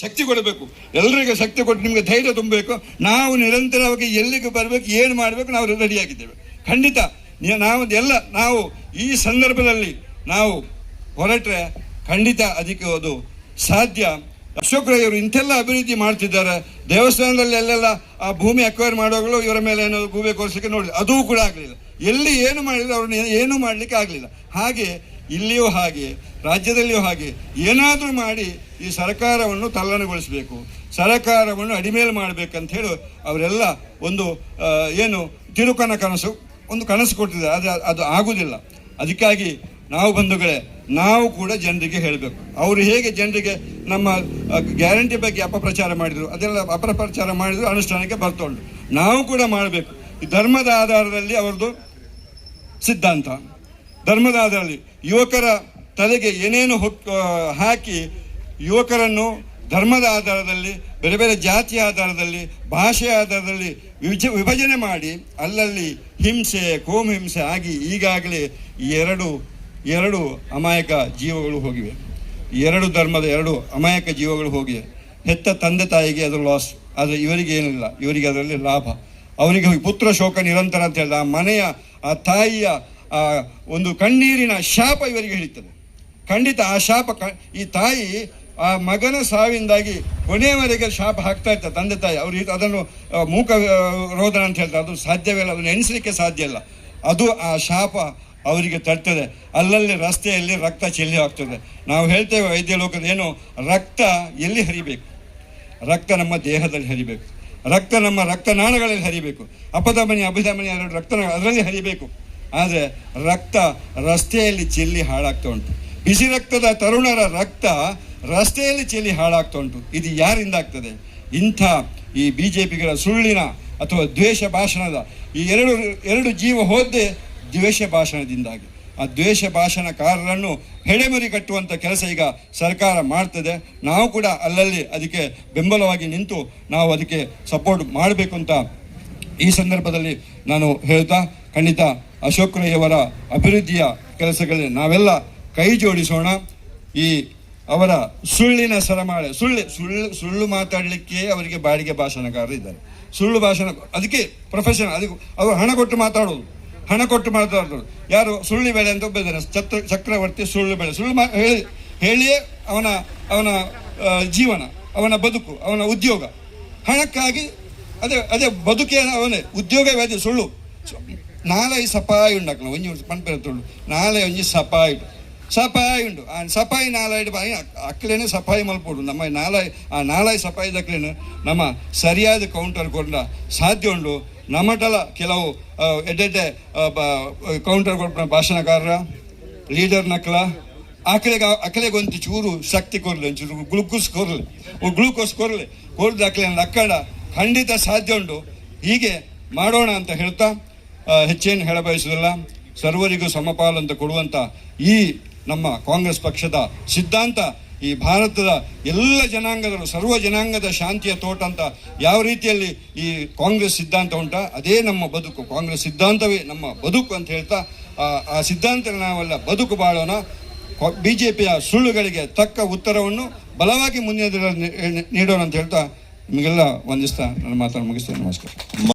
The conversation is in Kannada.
ಶಕ್ತಿ ಕೊಡಬೇಕು. ಎಲ್ಲರಿಗೆ ಶಕ್ತಿ ಕೊಟ್ಟು ನಿಮಗೆ ಧೈರ್ಯ ತುಂಬಬೇಕು. ನಾವು ನಿರಂತರವಾಗಿ ಎಲ್ಲಿಗೆ ಬರಬೇಕು, ಏನು ಮಾಡಬೇಕು, ನಾವು ರೆಡಿಯಾಗಿದ್ದೇವೆ ಖಂಡಿತ ನೀವು ಎಲ್ಲ, ನಾವು ಈ ಸಂದರ್ಭದಲ್ಲಿ ನಾವು ಹೊರಟ್ರೆ ಖಂಡಿತ ಅದಕ್ಕೆ ಅದು ಸಾಧ್ಯ. ಅಶೋಕ್ ರೈ ಅವರು ಇಂಥೆಲ್ಲ ಅಭಿವೃದ್ಧಿ ಮಾಡ್ತಿದ್ದಾರೆ. ದೇವಸ್ಥಾನದಲ್ಲಿ ಎಲ್ಲೆಲ್ಲ ಆ ಭೂಮಿ ಅಕ್ವೈರ್ ಮಾಡುವಾಗಲೂ ಇವರ ಮೇಲೆ ಏನೋ ಗೂಬೆ ಕೋರ್ಸಕ್ಕೆ ನೋಡಿ ಅದೂ ಕೂಡ ಆಗಲಿಲ್ಲ. ಎಲ್ಲಿ ಏನು ಮಾಡಿದ್ರು ಅವ್ರನ್ನ ಏನೂ ಮಾಡಲಿಕ್ಕೆ ಆಗಲಿಲ್ಲ. ಹಾಗೆ, ಇಲ್ಲಿಯೂ ಹಾಗೆ ರಾಜ್ಯದಲ್ಲಿಯೂ ಹಾಗೆ ಏನಾದರೂ ಮಾಡಿ ಈ ಸರ್ಕಾರವನ್ನು ತಲ್ಲಣಗೊಳಿಸಬೇಕು, ಸರ್ಕಾರವನ್ನು ಅಡಿಮೇಲೆ ಮಾಡಬೇಕಂತ ಹೇಳಿ ಅವರೆಲ್ಲ ಒಂದು ಏನು ತಿರುಕನ ಕನಸು, ಒಂದು ಕನಸು ಕೊಟ್ಟಿದ್ದಾರೆ. ಆದರೆ ಅದು ಆಗುವುದಿಲ್ಲ ಅದಕ್ಕಾಗಿ ನಾವು ಬಂಧುಗಳೇ, ನಾವು ಕೂಡ ಜನರಿಗೆ ಹೇಳಬೇಕು. ಅವರು ಹೇಗೆ ಜನರಿಗೆ ನಮ್ಮ ಗ್ಯಾರಂಟಿ ಬಗ್ಗೆ ಅಪಪ್ರಚಾರ ಮಾಡಿದರು, ಅದೆಲ್ಲ ಅಪಪ್ರಚಾರ ಮಾಡಿದ್ರು, ಅನುಷ್ಠಾನಕ್ಕೆ ಬರ್ತೊಂಡು ನಾವು ಕೂಡ ಮಾಡಬೇಕು. ಧರ್ಮದ ಆಧಾರದಲ್ಲಿ ಅವ್ರದ್ದು ಸಿದ್ಧಾಂತ. ಧರ್ಮದ ಆಧಾರದಲ್ಲಿ ಯುವಕರ ತಲೆಗೆ ಏನೇನು ಹೊಕ್ ಯುವಕರನ್ನು ಧರ್ಮದ ಆಧಾರದಲ್ಲಿ, ಬೇರೆ ಬೇರೆ ಜಾತಿಯ ಆಧಾರದಲ್ಲಿ, ಭಾಷೆಯ ಆಧಾರದಲ್ಲಿ ವಿಭಜ, ವಿಭಜನೆ ಮಾಡಿ, ಅಲ್ಲಲ್ಲಿ ಹಿಂಸೆ, ಕೋಮು ಹಿಂಸೆ ಆಗಿ ಈಗಾಗಲೇ ಎರಡು ಎರಡು ಅಮಾಯಕ ಜೀವಗಳು ಹೋಗಿವೆ. ಎರಡು ಧರ್ಮದ ಎರಡು ಅಮಾಯಕ ಜೀವಗಳು ಹೋಗಿವೆ. ಹೆತ್ತ ತಂದೆ ತಾಯಿಗೆ ಅದರ ಲಾಸ್ ಆದರೆ ಇವರಿಗೆ ಏನಿಲ್ಲ. ಇವರಿಗೆ ಅದರಲ್ಲಿ ಲಾಭ. ಅವರಿಗೆ ಪುತ್ರ ಶೋಕ ನಿರಂತರ ಅಂತ ಹೇಳಿದ ಆ ಮನೆಯ, ಆ ತಾಯಿಯ, ಆ, ಒಂದು ಕಣ್ಣೀರಿನ ಶಾಪ ಇವರಿಗೆ ಹಿಡಿತದೆ. ಖಂಡಿತ ಆ ಶಾಪ ಈ ತಾಯಿ ಆ ಮಗನ ಸಾವಿಂದಾಗಿ ಕೊನೆಯವರೆಗೆ ಶಾಪ ಹಾಕ್ತಾ ಇರ್ತಾರೆ ತಂದೆ ತಾಯಿ. ಅವರು ಅದನ್ನು ಮೂಕ ರೋದನ ಅಂತ ಹೇಳ್ತಾರೆ. ಅದು ಸಾಧ್ಯವಿಲ್ಲ ಅದನ್ನು ಎಣಿಸಲಿಕ್ಕೆ ಸಾಧ್ಯ ಇಲ್ಲ. ಅದು ಆ ಶಾಪ ಅವರಿಗೆ ತಡ್ತದೆ ಅಲ್ಲಲ್ಲಿ ರಸ್ತೆಯಲ್ಲಿ ರಕ್ತ ಚೆಲ್ಲಿ ಆಗ್ತದೆ ನಾವು ಹೇಳ್ತೇವೆ ವೈದ್ಯ ಲೋಕದ ಏನು, ರಕ್ತ ಎಲ್ಲಿ ಹರಿಬೇಕು? ರಕ್ತ ನಮ್ಮ ದೇಹದಲ್ಲಿ ಹರಿಬೇಕು. ರಕ್ತ ನಮ್ಮ ರಕ್ತನಾಳಗಳಲ್ಲಿ ಹರಿಬೇಕು. ಅಪಧಮನಿ, ಅಭಿಧಮನಿ ಎರಡು ರಕ್ತ ಅದರಲ್ಲಿ ಹರಿಬೇಕು. ಆದರೆ ರಕ್ತ ರಸ್ತೆಯಲ್ಲಿ ಚೆಲ್ಲಿ ಹಾಳಾಗ್ತಾ ಉಂಟು. ಬಿಸಿ ರಕ್ತದ ತರುಣರ ರಕ್ತ ರಸ್ತೆಯಲ್ಲಿ ಚೆಲ್ಲಿ ಹಾಳಾಗ್ತಾ ಉಂಟು ಇದು ಯಾರಿಂದ ಆಗ್ತದೆ? ಇಂಥ ಈ ಬಿ ಜೆ ಪಿಗಳ ಸುಳ್ಳಿನ ಅಥವಾ ದ್ವೇಷ ಭಾಷಣದ ಈ ಎರಡು ಎರಡು ಜೀವ ಹೋದ್ದೆ ದ್ವೇಷ ಭಾಷಣದಿಂದಾಗಿ. ಆ ದ್ವೇಷ ಭಾಷಣಕಾರರನ್ನು ಹೆಡೆಮರಿ ಕಟ್ಟುವಂಥ ಕೆಲಸ ಈಗ ಸರ್ಕಾರ ಮಾಡ್ತದೆ. ನಾವು ಕೂಡ ಅಲ್ಲಲ್ಲಿ ಅದಕ್ಕೆ ಬೆಂಬಲವಾಗಿ ನಿಂತು ನಾವು ಅದಕ್ಕೆ ಸಪೋರ್ಟ್ ಮಾಡಬೇಕು ಅಂತ ಈ ಸಂದರ್ಭದಲ್ಲಿ ನಾನು ಹೇಳ್ತಾ, ಖಂಡಿತ ಅಶೋಕ್ ರೈಯವರ ಅಭಿವೃದ್ಧಿಯ ಕೆಲಸಗಳಲ್ಲಿ ನಾವೆಲ್ಲ ಕೈ ಜೋಡಿಸೋಣ. ಈ ಅವರ ಸುಳ್ಳಿನ ಸರಮಾಳೆ, ಸುಳ್ಳು ಸುಳ್ಳು ಸುಳ್ಳು ಮಾತಾಡಲಿಕ್ಕೆ ಅವರಿಗೆ ಬಾಡಿಗೆ ಭಾಷಣಕಾರರು ಇದ್ದಾರೆ. ಸುಳ್ಳು ಭಾಷಣ, ಅದಕ್ಕೆ ಪ್ರೊಫೆಷನ್ ಅದಕ್ಕೆ ಅವರು ಹಣ ಕೊಟ್ಟು ಮಾತಾಡೋದು. ಹಣ ಕೊಟ್ಟು ಮಾತಾಡೋದು. ಯಾರು ಸುಳ್ಳು ಬೆಳೆ ಅಂತ ಒಬ್ಬ ಚತ್ರ ಚಕ್ರ ಚಕ್ರವರ್ತಿ ಸುಳ್ಳು ಬೆಳೆ ಸುಳ್ಳು ಮಾ, ಹೇಳಿ, ಹೇಳಿಯೇ ಅವನ ಅವನ ಜೀವನ, ಅವನ ಬದುಕು, ಅವನ ಉದ್ಯೋಗ. ಹಣಕ್ಕಾಗಿ, ಅದೇ ಅದೇ ಬದುಕೇ ಅವನೇ. ಉದ್ಯೋಗವೇ ಅದೇ ಸುಳ್ಳು. ನಾಳೆ ಸಪಾಯಿ ಉಂಡಾಕಲ್ಲ ಒಂಜಿ ಪಂಪೆರ ತುಳ್ಳು. ನಾಳೆ ಒಂಜಿ ಸಪಾಯಿ. ಸಪಾಯಿ ಉಂಡು ಆ ಸಪಾಯಿ ನಾಲಾಯ್ಡು ಬಾಯಿ ಅಕ್ಲೇನೆ ಸಫಾಯಿ ಮಲ್ಪೋಡು ನಮ್ಮ ನಾಲಾಯ್ ಆ ನಾಲಾಯ್ ಸಫಾಯಿ ದಕ್ಲೇನು ನಮ್ಮ ಸರಿಯಾದ ಕೌಂಟರ್ ಕೊಂಡ ಸಾಧ್ಯ ಉಂಡು ನಮ್ಮಟಲ ಕೆಲವು ಎಡ್ಡೆಡ್ಡೆ ಕೌಂಟರ್ ಕೊಟ್ಟ ಭಾಷಣಕಾರರ ಲೀಡರ್ ನಕ್ಲ ಆಕಳಿಗೆ ಅಕಲೆಗೆ ಒಂದು ಚೂರು ಶಕ್ತಿ ಕೊರಲಿ ಒಂಚೂರು ಗ್ಲುಕೋಸ್ ಕೊರಲಿ ಗ್ಲೂಕೋಸ್ ಕೊರಲೆ ಕೊರದ ಅಕಲೆ ಅಕ್ಕಡ ಖಂಡಿತ ಸಾಧ್ಯ ಉಂಟು. ಹೀಗೆ ಮಾಡೋಣ ಅಂತ ಹೇಳ್ತಾ ಹೆಚ್ಚೇನು ಹೇಳಬಯಸುವುದಿಲ್ಲ ಸರ್ವರಿಗೂ ಸಮಪಾಲ ಅಂತ ಕೊಡುವಂಥ ಈ ನಮ್ಮ ಕಾಂಗ್ರೆಸ್ ಪಕ್ಷದ ಸಿದ್ಧಾಂತ, ಈ ಭಾರತದ ಎಲ್ಲ ಜನಾಂಗದರು ಸರ್ವ ಜನಾಂಗದ ಶಾಂತಿಯ ತೋಟ ಅಂತ ಯಾವ ರೀತಿಯಲ್ಲಿ ಈ ಕಾಂಗ್ರೆಸ್ ಸಿದ್ಧಾಂತ ಉಂಟ, ಅದೇ ನಮ್ಮ ಬದುಕು. ಕಾಂಗ್ರೆಸ್ ಸಿದ್ಧಾಂತವೇ ನಮ್ಮ ಬದುಕು ಅಂತ ಹೇಳ್ತಾ, ಆ- ಸಿದ್ಧಾಂತ ನಾವೆಲ್ಲ, ಬದುಕು ಬಾಳೋಣ. ಬಿ ಜೆ ಪಿಯ ಸುಳ್ಳುಗಳಿಗೆ ತಕ್ಕ ಉತ್ತರವನ್ನು ಬಲವಾಗಿ ಮುಂದಿನ ನೀಡೋಣ ಅಂತ ಹೇಳ್ತಾ, ನಿಮಗೆಲ್ಲ ವಂದಿಸ್ತಾ, ನನ್ನ ಮಾತನ್ನು ಮುಗಿಸ್ತೇನೆ. ನಮಸ್ಕಾರ.